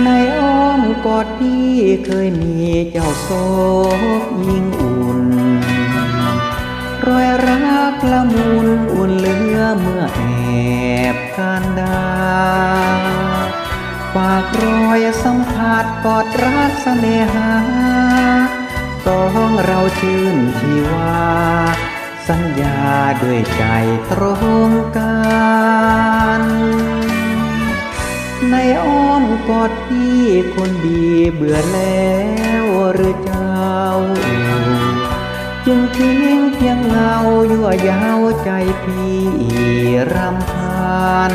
ในอ้อมกอดพี่เคยมีเจ้าโซบยิ่งอุ่น รอยรักละมุนอุ่นเหลือเมื่อแอบการดาฝากรอยสัมผัสกอดรักเสน่หาสองเราชื่นชีวา สัญญาด้วยใจตรงกัน ในอ้อมกอดพี่คนดีเบื่อแล้วหรือเจ้า จึงทิ้งเพียงเงายั่วยาวใจพี่รำพาน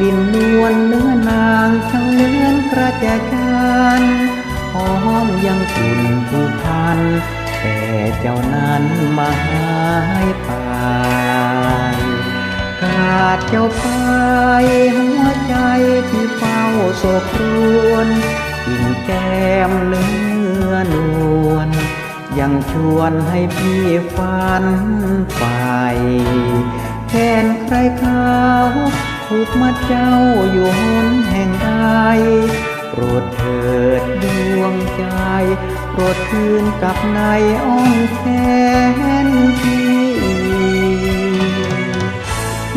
ลิ่นนวลเนื้อนางช่างเหมือนกระแจจันทร์หอมยังกลุ่นผูกพัน แต่เจ้านั้นมาหายไป ขาดเจ้าไป ที่เฝ้าโศกครวนกิ่งแก้มเนื้อนวลยังชวนให้พี่ฝันไปแทนใครเขาถูกมัดเจ้าอยู่หนแห่งใดโปรดเถิดดวงใจ โปรดคืนกับในอ้อมแขนพี่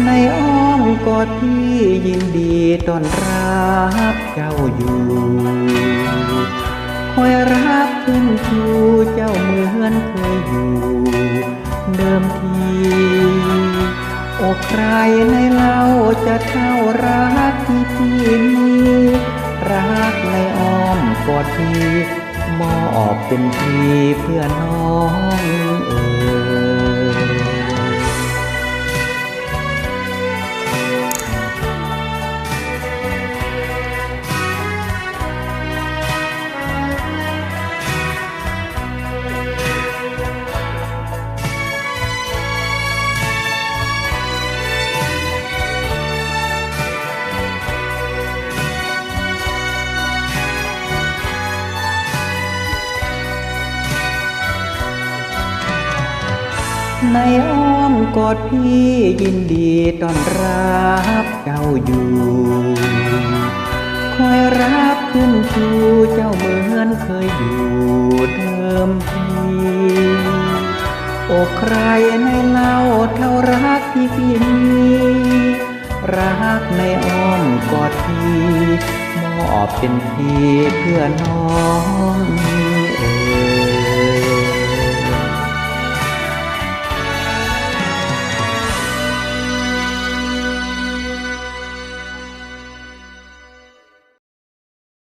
ในอ้อ กอดพี่ยินดีต้อนรับเจ้าอยู่คอยรับขึ้นชูเจ้าเหมือนเคยอยู่ เดิมทีอกใครในเล่าจะเท่ารักที่พี่มีรักในอ้อมกอดพี่มอบเป็นพี่เพื่อน้องเอ๋ย ในอ้อมกอดพี่ยินดีต้อนรับเจ้าอยู่ คอยรับขึ้นชูเจ้าเหมือนเคยอยู่เดิมทีโอ้ใครในเล่าเท่ารักที่พี่มีรักในอ้อมกอดพี่มอบเป็นพี่เพื่อน้อง